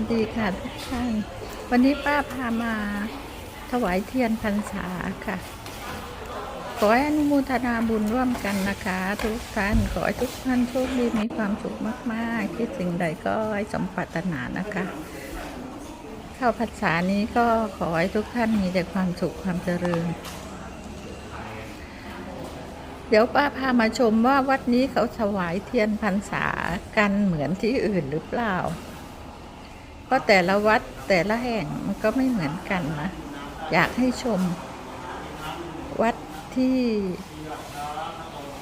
วัสดีค่ะทุกท่าน วันนี้ป้าพามาถวายเทียนพรรษาค่ะ ขอให้อนุโมทนาบุญร่วมกันนะคะ ทุกท่าน ขอให้ทุกท่านโชคดีมีความสุขมากๆ คิดสิ่งใดก็ให้สมปรารถนานะคะ เข้าพรรษานี้ก็ขอให้ทุกท่านมีแต่ความสุขความเจริญ เดี๋ยวป้าพามาชมว่าวัดนี้เขาถวายเทียนพรรษากันเหมือนที่อื่นหรือเปล่า เพราะแต่ละวัดแต่ละแห่งมันก็ไม่เหมือนกันนะอยากให้ชม วัดที่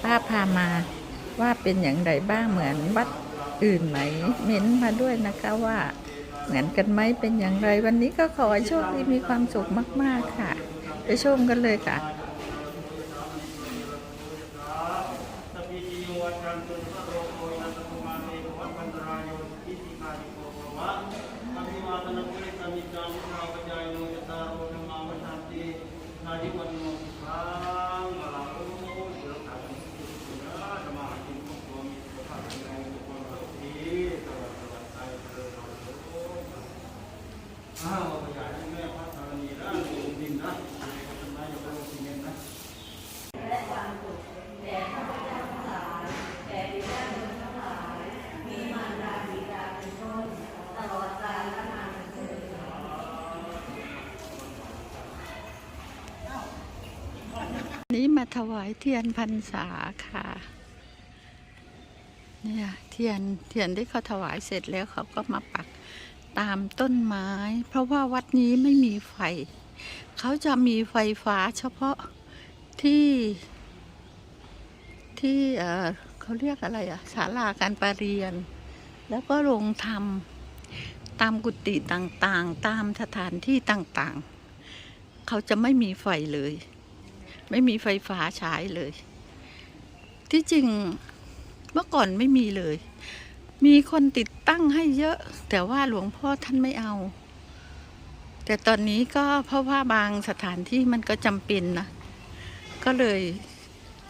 ป้าพามาว่าเป็นอย่างไรบ้างเหมือนวัดอื่นไหม เม้นมาด้วยนะคะว่าเหมือนกันไหมเป็นอย่างไร วันนี้ก็ขอให้โชคดีมีความสุขมาก ๆ ค่ะ ไปชมกันเลยค่ะ สปิติโยวัจันตุสโรโคยันตมาเตวัฏันตรายโยอิติกาจิโกภวะอภิวาทนาปุริสมิจามุนาปจายโนยตาโรธรรมาวทันตินาดิวันโนสุขังมาลาโอเสือขาดสุนะธรรมาจิตมุขโวมิสุขะในทุกคนทุกทีตลอดตลอดไปเจริญธรรมโสอ้าวขยายให้แม่พระธรณีนะลงดินนะอยู่ในต้นไม้อยู่บนโลกซีเมนต์นะ นี้ มาถวายเทียนพรรษาค่ะ เนี่ยเทียนเทียนที่เขาถวายเสร็จแล้วเขาก็มาปักตามต้นไม้ เพราะว่าวัดนี้ไม่มีไฟ เขาจะมีไฟฟ้าเฉพาะที่ที่เออเขาเรียกอะไรอะศาลาการประเรียน แล้วก็โรงธรรมตามกุฏิต่างๆ ตามสถานที่ต่างๆ เขาจะไม่มีไฟเลย ไม่มีไฟฟ้าใช้เลย ที่จริงเมื่อก่อนไม่มีเลย มีคนติดตั้งให้เยอะ แต่ว่าหลวงพ่อท่านไม่เอา แต่ตอนนี้ก็เพราะว่าบางสถานที่มันก็จำเป็นนะ ก็เลย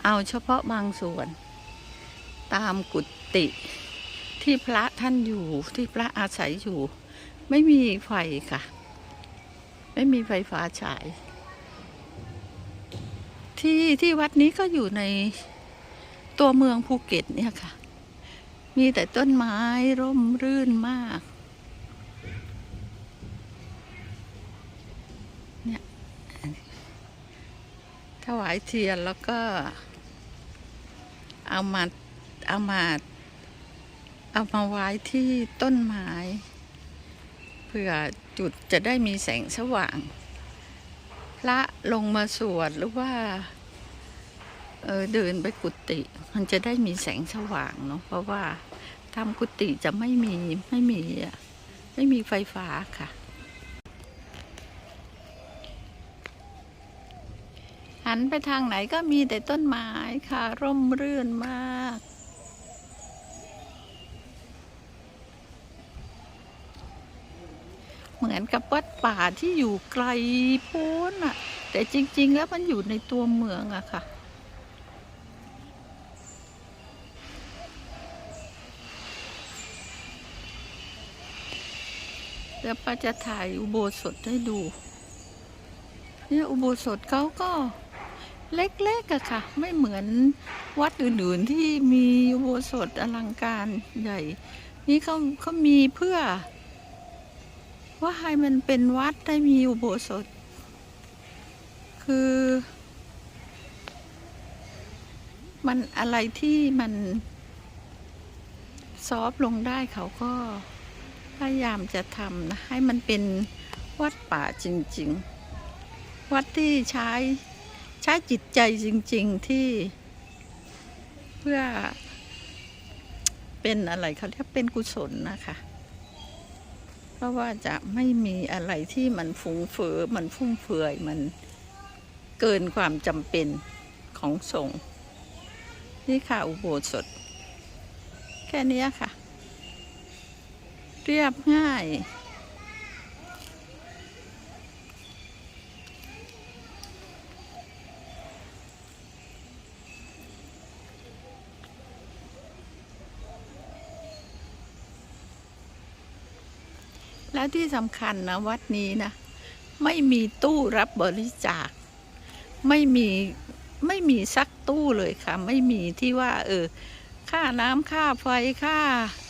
เอาเฉพาะบางส่วน ตามกุฏิที่พระท่านอยู่ที่พระอาศัยอยู่ ไม่มีไฟค่ะ ไม่มีไฟฟ้าฉาย ที่ที่วัดนี้ก็อยู่ในตัวเมืองภูเก็ตเนี่ยค่ะ มีแต่ต้นไม้ร่มรื่นมากเนี่ยถวายเทียนแล้วก็เอามาเอามาเอามาไว้ที่ต้นไม้ เพื่อจุดจะได้มีแสงสว่าง พระลงมาสวดหรือว่า เออเดินไปกุฏิมันจะได้มีแสงสว่างเนาะเพราะว่าทำกุฏิจะไม่มีไม่มีอะไม่มีไฟฟ้าค่ะ หันไปทางไหนก็มีแต่ต้นไม้ค่ะ ร่มรื่นมาก เหมือนกับวัดป่าที่อยู่ไกลโพ้นอะแต่จริง ๆ แล้วมันอยู่ในตัวเมืองอะค่ะ เดี๋ยวป้าจะถ่ายอุโบสถให้ดู เนี่ยอุโบสถเขาก็เล็กๆอะค่ะ ไม่เหมือนวัดอื่นๆที่มีอุโบสถอลังการใหญ่ นี่เขาเขามีเพื่อ ว่าให้มันเป็นวัดได้มีอุโบสถ คือ มันอะไรที่มัน ซอฟต์ลงได้เขาก็พยายามจะทำนะให้มันเป็นวัดป่าจริง ๆ วัดที่ใช้ใช้จิตใจจริง ๆ ที่ เพื่อเป็นอะไรเขาเรียกเป็นกุศลนะคะ เพราะว่าจะไม่มีอะไรที่มันฟุ้งเฟ้อมันฟุ่มเฟือยมันเกินความจำเป็นของสงฆ์นี่ค่ะอุโบสถ แค่นี้ค่ะ เรียบง่าย แล้วที่สำคัญนะวัดนี้นะ ไม่มีตู้รับบริจาค ไม่มีไม่มีสักตู้เลยค่ะ ไม่มีที่ว่า เออ ค่าน้ำค่าไฟค่า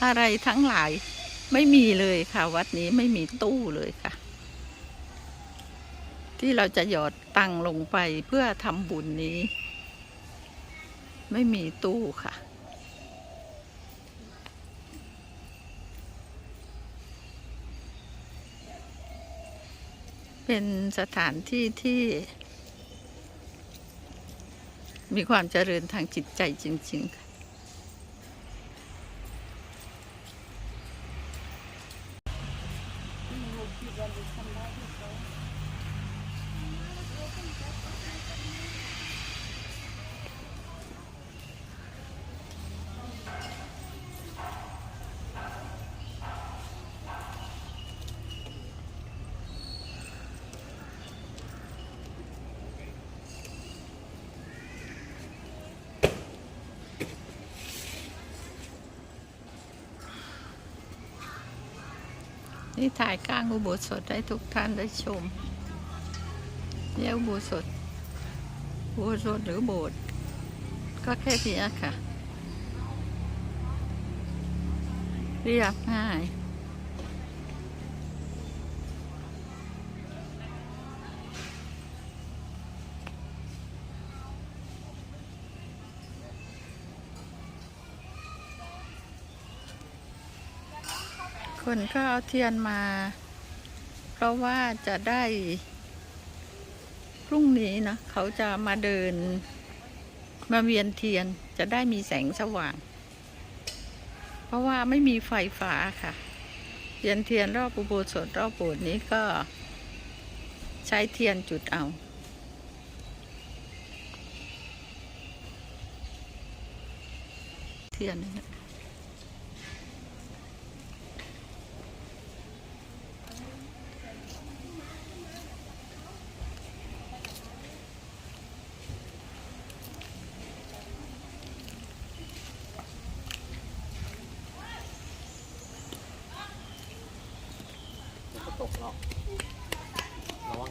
อะไรทั้งหลาย ไม่มีเลยค่ะ วัดนี้ไม่มีตู้เลยค่ะ ที่เราจะหยอดตังลงไปเพื่อทำบุญนี้ ไม่มีตู้ค่ะ เป็นสถานที่ที่ มีความเจริญทางจิตใจจริง ๆ นี่ถ่ายกลางอุโบสถให้ทุกท่านได้ชมเนี่ยอุโบสถอุโบสถหรือโบสถ์ก็แค่เนี้ยค่ะ เรียบง่าย คนก็เอาเทียนมา เพราะว่าจะได้พรุ่งนี้นะเขาจะมาเดิน มาเวียนเทียนจะได้มีแสงสว่าง เพราะว่าไม่มีไฟฟ้าค่ะเวียนเทียนรอบอุโบสถรอบโบสถ์นี้ก็ใช้เทียนจุดเอาเทียนนะ ตกหรอกระวัง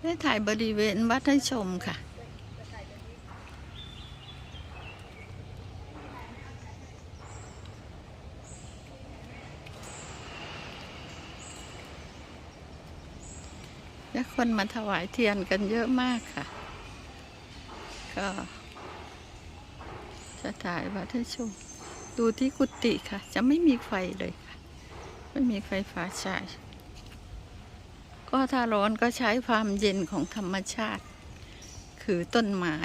ได้ถ่ายบริเวณวัดให้ชมค่ะ และคนมาถวายเทียนกันเยอะมากค่ะ ก็ จะถ่ายวัดให้ชม ดูที่กุฏิค่ะ จะไม่มีไฟเลยค่ะ ไม่มีไฟฟ้าใช้ก็ถ้าร้อนก็ใช้ความเย็นของธรรมชาติ คือต้นไม้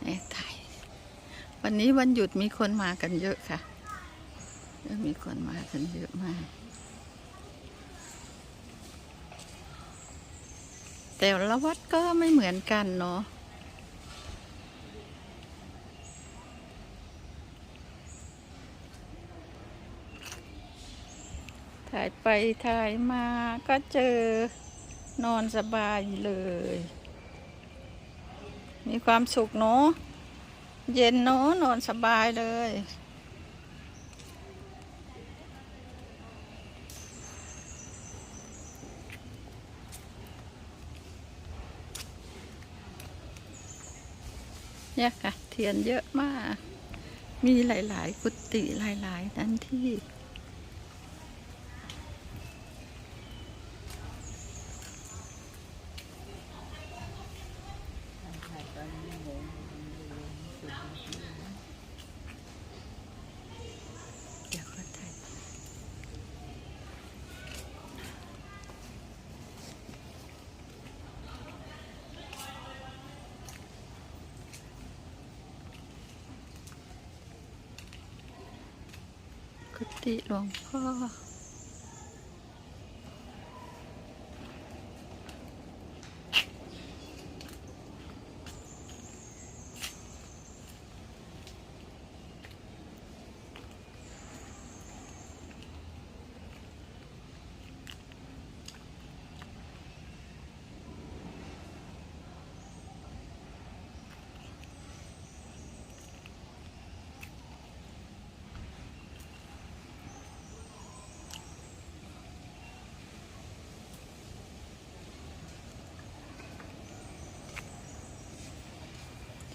แม่ไทยวันนี้วันหยุดมีคนมากันเยอะค่ะเยอะมีคนมากันเยอะมาก แต่ละวัดก็ไม่เหมือนกันเนาะถ่ายไปถ่ายมาก็เจอนอนสบายเลย มีความสุขเนาะเย็นเนาะนอนสบายเลย เนี่ยค่ะ เทียนเยอะมาก มีหลาย ๆ กุฏิหลาย ๆ นั้นที่ กุฏิหลวงพ่อ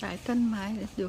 สายต้นไม้ดู